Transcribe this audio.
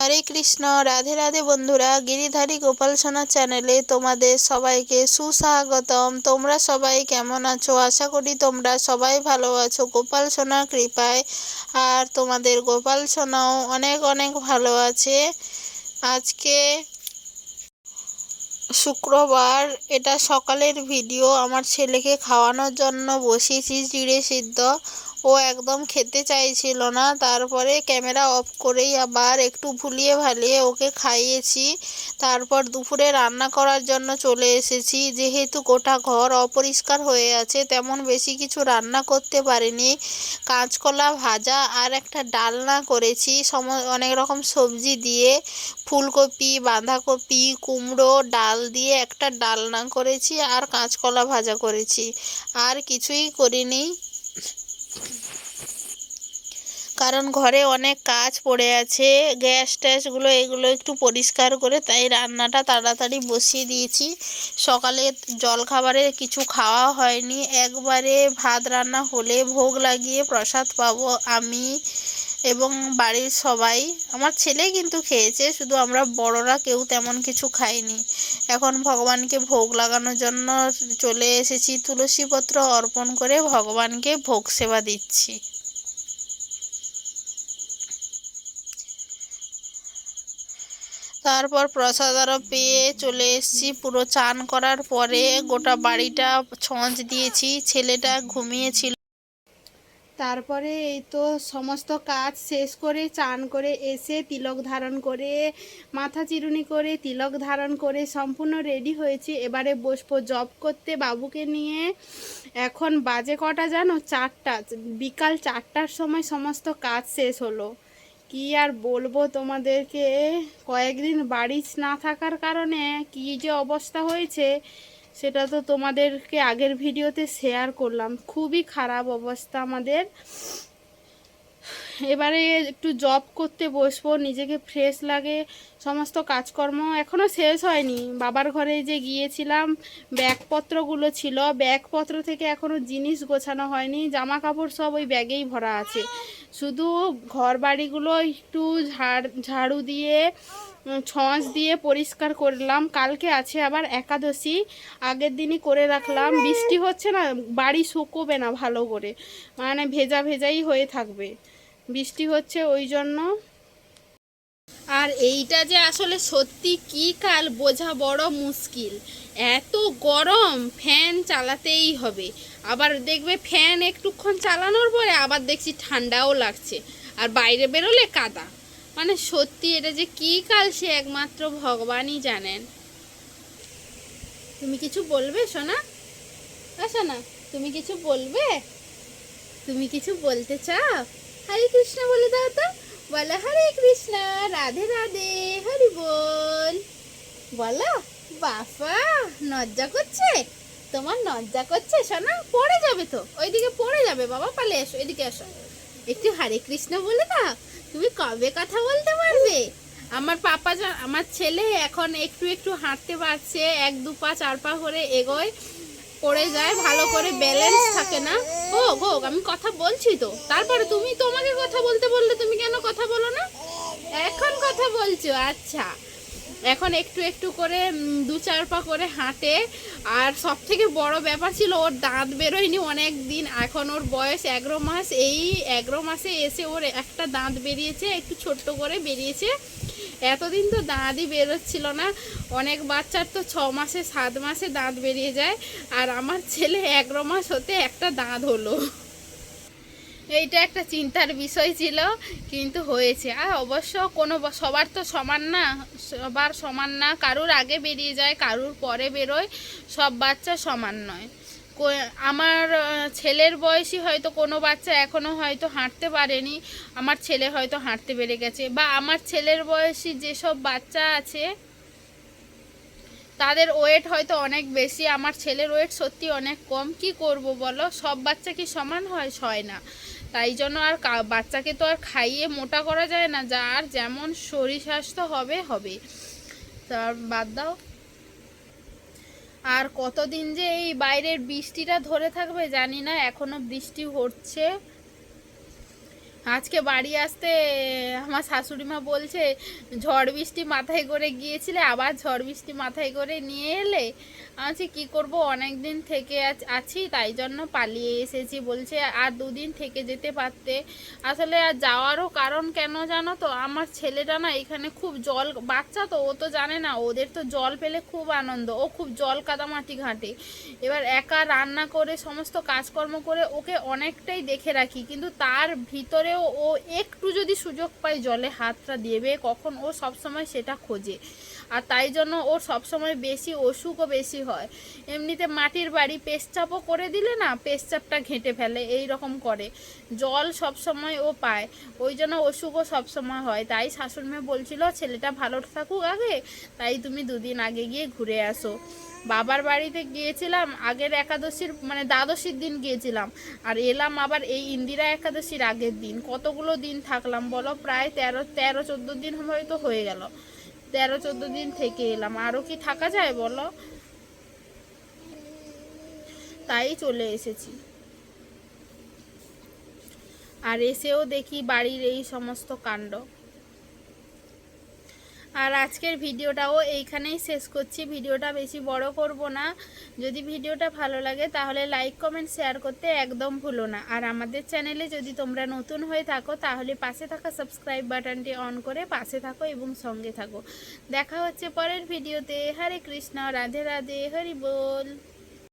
হরে কৃষ্ণ, রাধে রাধে বন্ধুরা, গিরিধারী গোপাল সোনা চ্যানেলে তোমাদের সবাইকে সুস্বাগতম। তোমরা সবাই কেমন আছো? আশা করি তোমরা সবাই ভালো আছো। গোপাল সোনার কৃপায় আর তোমাদের গোপাল সোনাও অনেক অনেক ভালো আছে। আজকে শুক্রবার, এটা সকালের ভিডিও। আমার ছেলেকে খাওয়ানোর জন্য বসিয়েছি চিড়ে সিদ্ধ। ও একদম খেতে চাইছিল না। তারপরে ক্যামেরা অফ করেই আবার একটু ভুলিয়ে ভালিয়ে ওকে খাইয়েছি। তারপর দুপুরে রান্না করার জন্য চলে এসেছি। যেহেতু গোটা ঘর অপরিষ্কার হয়ে আছে, তেমন বেশি কিছু রান্না করতে পারিনি। কাঁচকলা ভাজা আর একটা ডালনা করেছি। সম, অনেক রকম সবজি দিয়ে ফুলকপি, বাঁধাকপি, কুমড়ো, ডাল দিয়ে একটা ডালনা করেছি আর কাঁচকলা ভাজা করেছি। আর কিছুই করিনি। কারণ ঘরে অনেক কাজ পড়ে আছে, গ্যাস ট্যাসগুলো এগুলো একটু পরিষ্কার করে তাই রান্নাটা তাড়াতাড়ি বসিয়ে দিয়েছি। সকালে জল জলখাবারে কিছু খাওয়া হয়নি, একবারে ভাত রান্না হলে ভোগ লাগিয়ে প্রসাদ পাবো আমি। এবং বাড়ির সবাই, আমার ছেলে কিন্তু খেয়েছে, শুধু আমরা বড়রা কেউ তেমন কিছু খাইনি। এখন ভগবানকে ভোগ লাগানোর জন্য চলে এসেছি, তুলসীপত্র অর্পণ করে ভগবানকে ভোগ সেবা দিচ্ছি। তারপর প্রসাদ আরও পেয়ে চলে এসেছি, পুরো চান করার পরে গোটা বাড়িটা ছঁচ দিয়েছি, ছেলেটা ঘুমিয়েছিল। তারপরে এই তো সমস্ত কাজ শেষ করে চান করে এসে তিলক ধারণ করে, মাথা চিরুনি করে তিলক ধারণ করে সম্পূর্ণ রেডি হয়েছি। এবারে বসবো জব করতে বাবুকে নিয়ে। এখন বাজে কটা জানো? চারটা। বিকাল চারটার সময় সমস্ত কাজ শেষ হলো। কি আর বলব তোমাদেরকে? কয়েকদিন বাড়ি না থাকার কারণে কি যে অবস্থা হয়েছে? সেটা তো তোমাদেরকে আগের ভিডিওতে শেয়ার করলাম। খুবই খারাপ অবস্থা আমাদের। এবারে একটু জব করতে বসবো, নিজেকে ফ্রেশ লাগে, সমস্ত কাজকর্ম এখনও শেষ হয়নি। বাবার ঘরে যে গিয়েছিলাম, ব্যাগপত্রগুলো ছিল, ব্যাগপত্র থেকে এখনও জিনিস গোছানো হয়নি জামা কাপড় সব ওই ব্যাগেই ভরা আছে। শুধু ঘর বাড়িগুলো একটু ঝাড়, ঝাড়ু দিয়ে ছঁচ দিয়ে পরিষ্কার করলাম। কালকে আছে আবার একাদশী, আগের দিনই করে রাখলাম। বৃষ্টি হচ্ছে না, বাড়ি শুকোবে না ভালো করে। মানে ভেজা ভেজাই হয়ে থাকবে। বৃষ্টি হচ্ছে ওই জন্য। আর এইটা যে আসলে সত্যি কি কাল বোঝা বড় মুশকিল। এত গরম, ফ্যান চালাতেই হবে। আবার দেখবে ফ্যান একটুক্ষণ চালানোর পরে আবার দেখছি ঠান্ডাও লাগছে। আর বাইরে বেরোলে কাদা। মানে সত্যি এটা যে কি কাল সে একমাত্র ভগবানই জানেন। তুমি কিছু বলবে, সোনা? সোনা, তুমি কিছু বলবে? তুমি কিছু বলতে চাও? হরে কৃষ্ণ বলে দাও তো। বলো হরে কৃষ্ণ, রাধে রাধে, হরি বল। বলো বাবা নজ্জা করছে? তোমার নজ্জা করছে, সোনা, পড়ে যাবে তো। ওইদিকে পড়ে যাবে, বাবা, পালে এসো, এদিকে এসো। একটু হরে কৃষ্ণ বলে দাও, তুমি কবে কথা বলতে পারবে? আমার পাপা আমার ছেলে এখন একটু একটু হাঁটতে পারছে, এক, দু পা, চার পা করে এগোয়। পড়ে যায়, ভালো করে ব্যালেন্স থাকে না। ও গো আমি কথা বলছি তো। তারপরে তুমি তোমাকে কথা বলতে বললে তুমি কেন কথা বলো না? এখন কথা বলছো আচ্ছা। এখন একটু একটু করে দু চার পা করে হাঁটে। আর সব থেকে বড় ব্যাপার ছিল, ওর দাঁত বেরোয়নি অনেক দিন এখন ওর বয়স এগারো মাস। এই এগারো মাসে এসে ওর একটা দাঁত বেরিয়েছে, একটু ছোট্ট করে বেরিয়েছে। এতদিন তো দাঁতই বেরোচ্ছিল না। অনেক বাচ্চার তো ছ মাসে, সাত মাসে দাঁত বেরিয়ে যায়। আর আমার ছেলে এগারো মাস হতে একটা দাঁত হলো। এইটা একটা চিন্তার বিষয় ছিল, কিন্তু হয়েছে। আর অবশ্য কোনো সবার তো সমান না, সবার সমান না। কারুর আগে বেরিয়ে যায়, কারুর পরে বেরোয়। সব বাচ্চা সমান নয়। আমার ছেলের বয়সী হয়তো কোনো বাচ্চা এখনও হয়তো হাঁটতে পারেনি। আমার ছেলে হয়তো হাঁটতে পেরে গেছে। বা আমার ছেলের বয়সী যেসব বাচ্চা আছে, তাদের ওয়েট হয়তো অনেক বেশি। আমার ছেলের ওয়েট সত্যি অনেক কম। কি করব বলো? সব বাচ্চা কি সমান হয়? হয় না। তাই জন্য আর বাচ্চাকে তো আর খাইয়ে মোটা করা যায় না। যার যেমন শরীর স্বাস্থ্য হবে হবে। তার বাদ দাও। আর কতদিন যে এই বাইরের বৃষ্টিটা ধরে থাকবে জানি না এখনও বৃষ্টি হচ্ছে। আজকে বাড়ি আসতে আমার শাশুড়ি মা বলছে, ঝড় বৃষ্টি মাথায় করে গিয়েছিলে, আবার ঝড় বৃষ্টি মাথায় করে নিয়ে এলে? আমি কি করব? অনেক দিন থেকে আছ- তাই জন্য পালিয়ে এসেছি। বলছে, আর দুদিন থেকে যেতে পারতে। আসলে আর যাওয়ারও কারণ কেন জানো তো? আমার ছেলেটা না এখানে খুব জল, বাচ্চা তো, ও তো জানে না, ওদের তো জল পেলে খুব আনন্দ, ও খুব জল কাদামাটি ঘাটে। এবার একা রান্না করে, সমস্ত কাজকর্ম করে ওকে অনেকটাই দেখে রাখি, কিন্তু তার ভিতরেও ও একটু যদি সুযোগ পায় জলে হাতটা দেবে কখন ও সবসময় সেটা খোঁজে। আর তাই জন্য ওর সবসময় বেশি অসুখও বেশি হয়। এমনিতে মাটির বাড়ি পেস্টাপও করে দিলে না পেস্টাপটা ঘেঁটে ফেলে, এই রকম করে। জল সবসময় ও পায়, ওই জন্য অসুখও সবসময় হয়। তাই শাশুড়ি মেয়ে বলছিল, ছেলেটা ভালো থাকুক আগে, তাই তুমি দুদিন আগে গিয়ে ঘুরে আসো। বাবার বাড়িতে গিয়েছিলাম, আগের একাদশীর মানে দ্বাদশীর দিন গিয়েছিলাম। আর এলাম আবার এই ইন্দিরা একাদশীর আগের দিন। কতগুলো দিন থাকলাম বলো? প্রায় তেরো তেরো, চোদ্দ দিন হয়তো হয়ে গেল। তেরো, চোদ্দ দিন থেকে এলাম। আরও কি থাকা যায় বলো? তাই চলে এসেছি। আর এসেও দেখি বাড়ির এই সমস্ত কাণ্ড। আর আজকের ভিডিওটাও এইখানেই শেষ করছি। ভিডিওটা বেশি বড় করব না। যদি ভিডিওটা ভালো লাগে তাহলে লাইক, কমেন্ট, শেয়ার করতে একদম ভুলো না। আর আমাদের চ্যানেলে যদি তোমরা নতুন হয়ে থাকো তাহলে পাশে থাকা সাবস্ক্রাইব বাটনটি অন করে পাশে থাকো এবং সঙ্গে থাকো। দেখা হচ্ছে পরের ভিডিওতে। হরে কৃষ্ণ, রাধে রাধে, হরি বল।